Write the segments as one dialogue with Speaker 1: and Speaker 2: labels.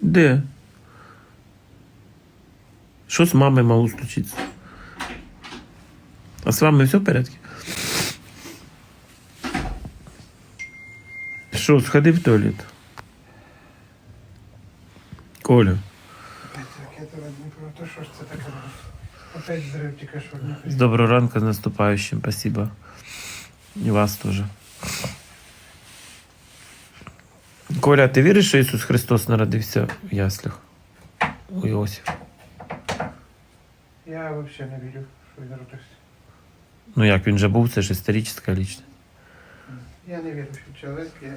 Speaker 1: Де? Що з мамою мало случиться? А з вами все в порядку? Що, сходи в туалет? Коля.
Speaker 2: Ракета над Дніпром, то що ж це таке?
Speaker 1: Коля, ти віриш, що Ісус Христос народився в яслях? У Іосифа?
Speaker 2: Я взагалі не вірю, що він народився.
Speaker 1: Ну як він же був, це ж історична лічність.
Speaker 2: Я не вірю, що чоловік, я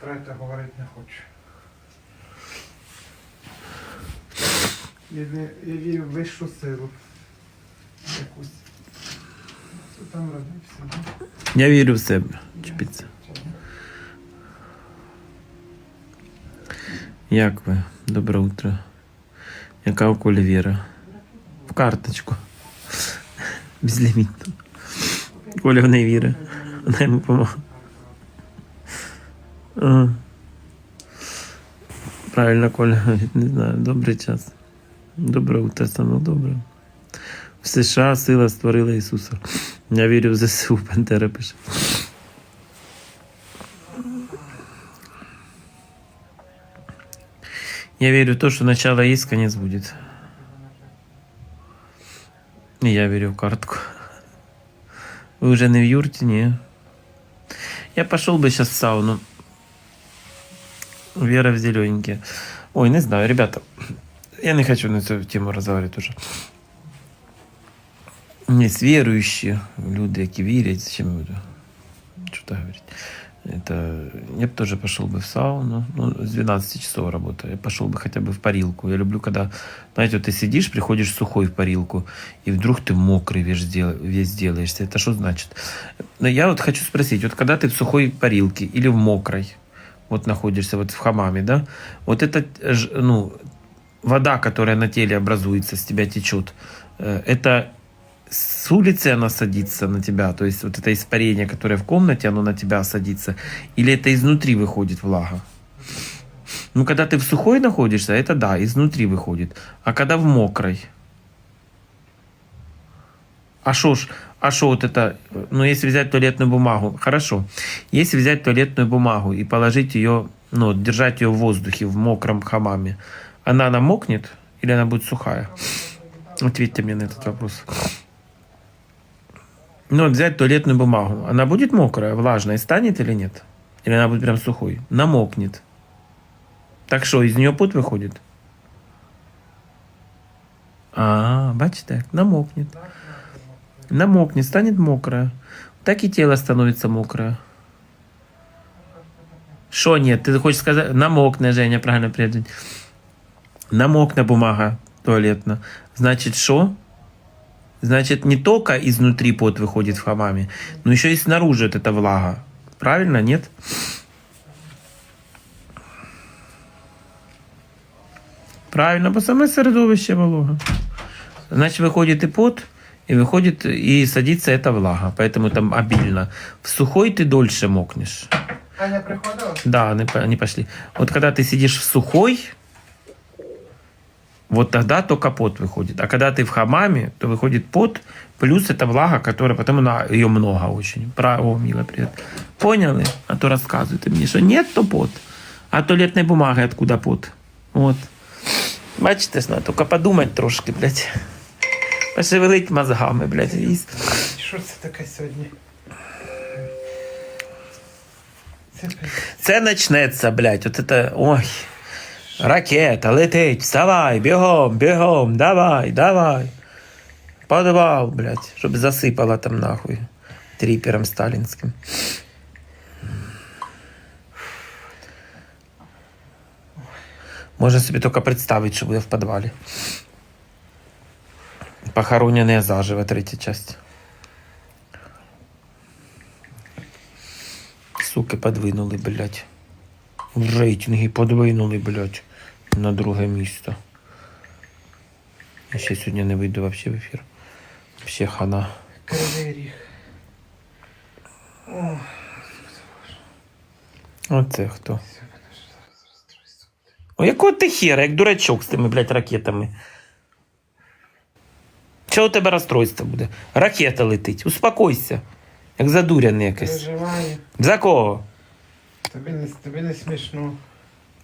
Speaker 2: про це говорити не хочу. Я, не, я вірю в вищу силу. Якусь. Там родився? да?
Speaker 1: Я вірю в себе. Чіпіться. Як ви? Добре утро. Яка у Колі віра? В карточку. Безлімітно. Коля в неї віра. Вона йому помогла. Правильно, Коля не знаю. Добрий час. Добре утро, саме добре. В США сила створила Ісуса. Я вірю в ЗСУ, Пантера пише. Я верю в то, что начало есть, конец будет. И я верю в картку. Вы уже не в юрте, не? Я пошел бы сейчас в сауну. Вера в зелененькие. Ой, не знаю, ребята. Я не хочу на эту тему разговаривать уже. Есть верующие люди, які вірять, я буду что-то говорить. Это я бы тоже пошел бы в сауну. Ну, с 12 часов работаю. Я пошел бы хотя бы в парилку. Я люблю, когда, знаете, вот ты сидишь, приходишь сухой в парилку, и вдруг ты мокрый весь, дел, весь делаешься. Это что значит? Но я вот хочу спросить, вот когда ты в сухой парилке или в мокрой, вот находишься вот в хамаме, да, вот это, ну, вода, которая на теле образуется, с тебя течет, э, это с улицы она садится на тебя, то есть вот это испарение, которое в комнате, оно на тебя садится, или это изнутри выходит влага? Ну, когда ты в сухой находишься, это да, изнутри выходит. А когда в мокрой? А шо ж, а шо вот это, ну, если взять туалетную бумагу, хорошо. Если взять туалетную бумагу и положить ее, ну, держать ее в воздухе, в мокром хамаме, она намокнет или она будет сухая? Ответьте мне на этот вопрос. Ну, взять туалетную бумагу. Она будет мокрая, влажная, станет или нет? Или она будет прям сухой? Намокнет. Так что, из нее пот выходит? А, бачите, намокнет. Намокнет, станет мокрая. Так и тело становится мокрое. Что нет? Ты хочешь сказать? Намокне, Женя, правильно придумать. Намокне бумага туалетна. Значит, что? Значит, не только изнутри пот выходит в хамаме, но еще и снаружи вот эта влага. Правильно, нет? Правильно, бо саме середовище волога. Значит, выходит и пот, и выходит, и садится эта влага. Поэтому там обильно. В сухой ты дольше мокнешь.
Speaker 2: Аня приходила?
Speaker 1: Да, они, по- они пошли. Вот когда ты сидишь в сухой, вот тогда только пот выходит. А когда ты в хамаме, то выходит пот, плюс это влага, которая потом она, ее много очень. Про, о, Мила, привет. Поняли? А то рассказывают мне, что нет, то пот. А туалетной бумаги откуда пот? Вот. Бачите, ж, надо только подумать трошки, блядь. Пошевелить мозгами, блядь. і-
Speaker 2: Що це таке сьогодні? Це
Speaker 1: Це начнеться, блядь. От это, ой. Ракета летить, вставай, бігом, бігом, давай, давай. Подвал, блядь, щоб засипала там нахуй тріпером сталінським. Можна собі тільки представити, що буде в підвалі. Похоронене заживо, третя часть. Суки подвинули, блядь. В рейтинги подвинули, блядь, на друге місце. Я ще сьогодні не вийду вообще в ефір. Вообще хана.
Speaker 2: кривий ріг. О,
Speaker 1: Оце хто? О, якого ти хера, як дурачок з тими, блядь, ракетами. Чого у тебе розстройство буде? Ракета летить. Успокойся. Як задуряний.
Speaker 2: Переживаю.
Speaker 1: За кого?
Speaker 2: Тобі не, тобі не смішно.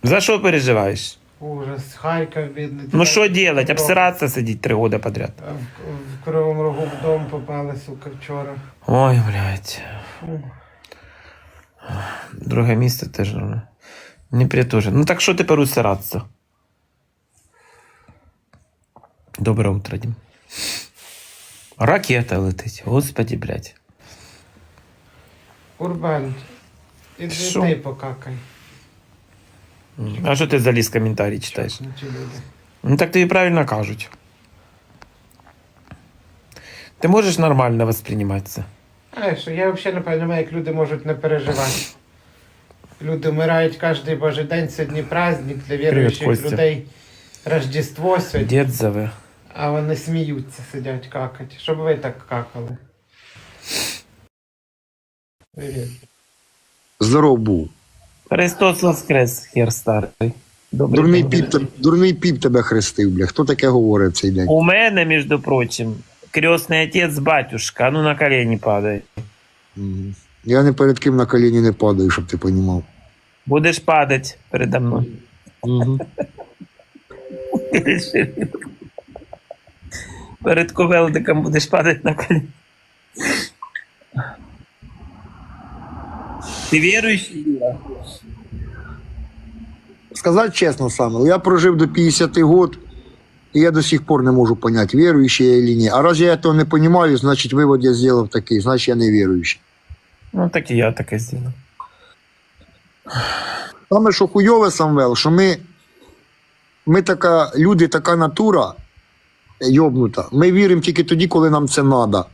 Speaker 1: За що переживаєш?
Speaker 2: Ужас. Харків, бідний.
Speaker 1: Ну що делать?
Speaker 2: дом.
Speaker 1: Сидіть три года подряд.
Speaker 2: В, в Кривому Рогу в дом попали, сука, вчора.
Speaker 1: Ой, блядь.
Speaker 2: Фу.
Speaker 1: Друге місце теж. ну, Не притуже. Ну так що тепер усиратися? Добре утро, Дім. Ракета летить. Господи, блядь.
Speaker 2: Урбан, іди
Speaker 1: Що?
Speaker 2: ти покакай.
Speaker 1: А що ти заліз коментарі читаєш?
Speaker 2: Ну, ті люди.
Speaker 1: Ну так тобі правильно кажуть. Ти можеш нормально восприймати це.
Speaker 2: А, що я взагалі не розумію, як люди можуть не переживати. Люди вмирають кожен божий день, сьогодні праздник для віруючих
Speaker 1: Костя.
Speaker 2: людей. Рождество сьогодні,
Speaker 1: Дід зове.
Speaker 2: а вони сміються, сидять какать. Щоб ви так какали. Привіт.
Speaker 3: Здоров був.
Speaker 1: Христос воскрес, хер старий. Добрий
Speaker 3: Дурний
Speaker 1: день.
Speaker 3: піп, дурний піп тебе хрестив, бля. Хто таке говорить цей день?
Speaker 1: У мене, між прочим, крестний отець батюшка, а ну на колені падай.
Speaker 3: Мгм. Я не перед ким на коліні не падаю, щоб ти понімав.
Speaker 1: Будеш падать передо мною. Перед ковелдиком будеш падати на коліна. Ти віруючий? Юра?
Speaker 3: Сказати чесно саме, я прожив до 50 год, і я до сих пор не можу поняти, віруючий я чи ні. А раз я цього не розумію, значить вивод я зробив такий, значить я не віруючий.
Speaker 1: Ну, так і я таке зробив.
Speaker 3: Саме що хуйове, Самвел, що ми, ми така, люди, така натура йобнута. Ми віримо тільки тоді, коли нам це треба.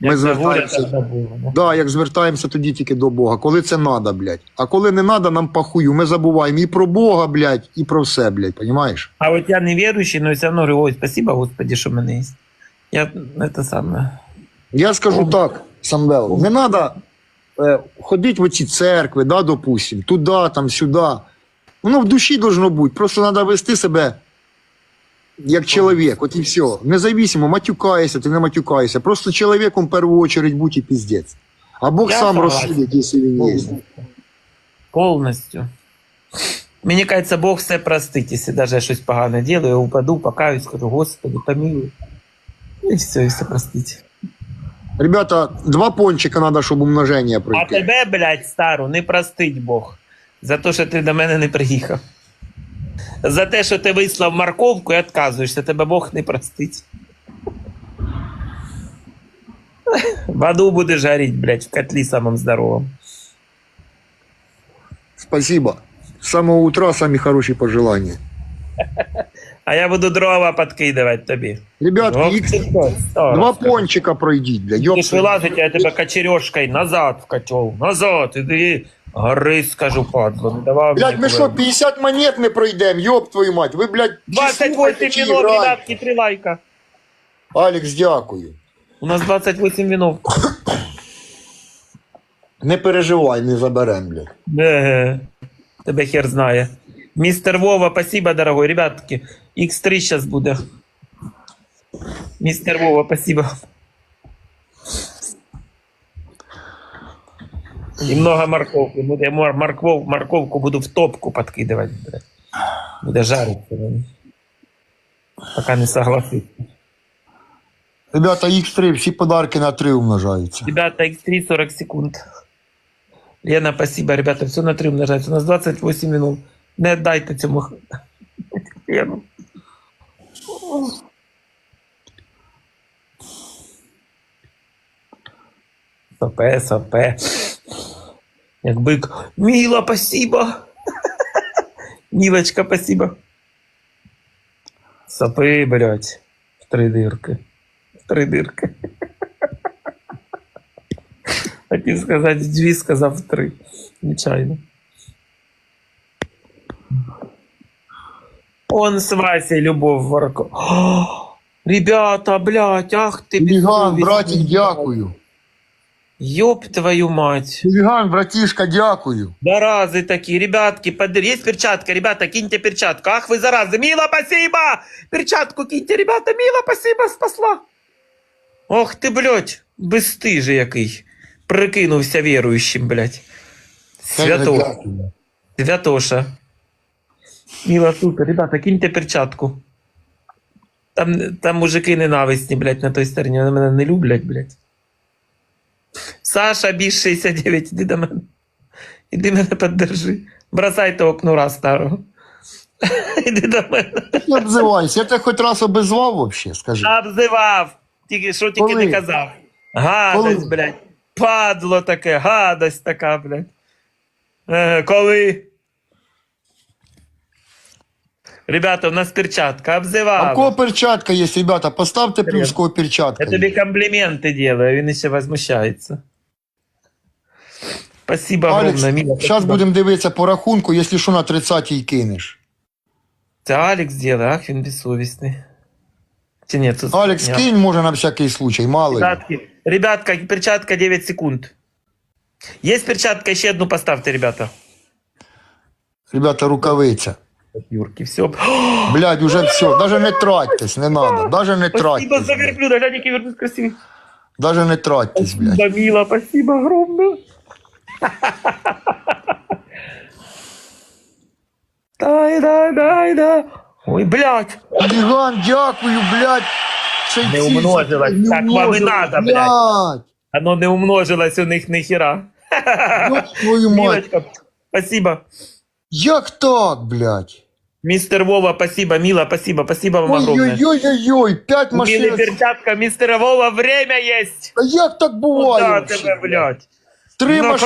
Speaker 3: Ми
Speaker 1: Як
Speaker 3: звертаємося.
Speaker 1: так було. да.
Speaker 3: Як звертаємося тоді тільки до Бога, коли це надо, блядь. А коли не надо, нам похую. Ми забуваємо і про Бога, блядь, і про все, блядь, понімаєш?
Speaker 1: А от я не віруючий, але все одно говорю, ой, спасибо, Господи, що мене є. Я це саме.
Speaker 3: Я скажу так, Самвел, не надо е, ходити в оці церкви, да, допустим, туди, там, сюди. Воно в душі должно бути. Просто треба вести себе як чоловік, от і все. Независимо, матюкаєшся, ти не матюкаєшся. Просто чоловіком в першу чергу будь і піздець. А Бог
Speaker 1: Я
Speaker 3: сам
Speaker 1: согласен.
Speaker 3: розсудить, якщо він є.
Speaker 1: Повністю. Мені кажеться, Бог все простить, якщо навіть я щось погане делаю, я упаду, покаюсь, скажу, Господи, помилуй. І все, і все простить.
Speaker 3: Ребята, два пончика треба, щоб умноження
Speaker 1: А
Speaker 3: пройти.
Speaker 1: тебе, блядь, стару, не простить Бог. За те, що ти до мене не приїхав. За те, що ти вислав морковку і відказуєшся, тебе Бог не простить. В аду будеш горіть, блядь, в котлі самому здоровому.
Speaker 3: Спасибо. С самого утра самі хороші пожелання.
Speaker 1: А я буду дрова подкидувати тобі.
Speaker 3: Ребятки,
Speaker 1: старо.
Speaker 3: два пончика пройдіть, бля.
Speaker 1: Ти ж
Speaker 3: Ёпта.
Speaker 1: вилазить, я тебе кочережкою назад в котел. Назад, іди. Гори, скажу, падло. Не давав
Speaker 3: Блядь,
Speaker 1: мені
Speaker 3: ми що, 50 монет не пройдемо, ёб твою мать. Ви, блядь,
Speaker 1: 28
Speaker 3: чи
Speaker 1: вінов, ребятки, три лайка.
Speaker 3: Алекс, дякую.
Speaker 1: У нас 28 вінов.
Speaker 3: Не переживай, не заберем, блядь.
Speaker 1: Е, Тебе хер знає. Містер Вова, спасибо, дорогой. Ребятки, X3 сейчас буде. Містер Вова, спасибо. І много морковки. Мор- морков, морковку буду в топку подкидывать. блядь. Буде жариться. блядь. Пока не согласиться.
Speaker 3: Ребята, X3, всі подарки на 3 умножаються.
Speaker 1: Ребята, X3 40 секунд. Лена, спасибо, ребята, все на 3 умножается. У нас 28 минут. Не дайте цьому. х- Лену. Сопе, сопе. Як бик. Міла, спасибо. Мілочка, спасибо. Сопи, блядь. В три дирки. В три дирки. Хотів сказати дві, сказав три. Нечайно. Он с Васей Любов Ворко. О, Ребята, блядь, ах ти безсовісні.
Speaker 3: братик, дякую.
Speaker 1: Ёб твою мать.
Speaker 3: Ільган, братішка, дякую.
Speaker 1: Заразы такие, ребятки, под... есть перчатка, ребята, киньте перчатку. Ах вы заразы, Мила, спасибо! Перчатку киньте, ребята, Мила, спасибо, спасла. Ох ти, блядь, безстижий який. Прикинувся віруючим, блядь. Свято...
Speaker 3: Дякую.
Speaker 1: Святоша. Мила, супер, ребята, киньте перчатку. Там, там мужики ненависні, блядь, на той стороні. Вони мене не люблять, блядь. Саша, біж 69, іди до мене. Іди мене поддержи. Бросай то окно раз старого. Іди до мене.
Speaker 3: Не обзивайся, я тебе хоч раз обізвав вообще, скажи.
Speaker 1: Обзивав. Тільки, що тільки
Speaker 3: Коли?
Speaker 1: не казав. Гадость,
Speaker 3: Коли?
Speaker 1: блядь. Падло таке, гадость така, блядь. Е, коли? Ребята, у нас перчатка,
Speaker 3: А
Speaker 1: обзивав.
Speaker 3: в кого перчатка є, ребята, поставте плюс, в кого перчатка
Speaker 1: Я тобі
Speaker 3: є.
Speaker 1: компліменти делаю, він ще возмущається. Спасибо
Speaker 3: Алекс,
Speaker 1: огромное, Мила.
Speaker 3: зараз
Speaker 1: спасибо.
Speaker 3: будемо дивитися по рахунку, якщо що на 30-й кинеш.
Speaker 1: Це Алекс делає, ах, він безсовісний. Чи ні, це...
Speaker 3: Алекс,
Speaker 1: Ні.
Speaker 3: кинь, може, на всякий случай, мало ли.
Speaker 1: Ребятки, ребятка, перчатка 9 секунд. Есть перчатка, ще одну поставте, ребята.
Speaker 3: Ребята, рукавиця.
Speaker 1: Юрки, все.
Speaker 3: Блядь, уже все, даже не тратьтесь, не надо, даже не
Speaker 1: Спасибо
Speaker 3: тратьтесь,
Speaker 1: за
Speaker 3: блядь.
Speaker 1: верблюда, глянь, який верблюд красивий.
Speaker 3: даже не тратьтесь, блядь.
Speaker 1: Спасибо, мила, спасибо огромное. Дай, дай, дай, дай. Ой, блядь.
Speaker 3: Гігант, дякую, блядь. Це
Speaker 1: Не
Speaker 3: ці-
Speaker 1: умножилось,
Speaker 3: не
Speaker 1: так вам і надо, блядь.
Speaker 3: блядь.
Speaker 1: Оно не умножилось у них ніхера.
Speaker 3: Ёб твою мать.
Speaker 1: Спасибо.
Speaker 3: Як так, блядь?
Speaker 1: Мистер Вова, спасибо. Мила, спасибо. Спасибо вам огромное.
Speaker 3: Ой-ой-ой-ой, п'ять машин.
Speaker 1: Милый перчатка, мистер Вова, время есть.
Speaker 3: А як так
Speaker 1: Куда
Speaker 3: буває?
Speaker 1: тебе, блядь?
Speaker 3: Три
Speaker 1: машины!
Speaker 3: машини.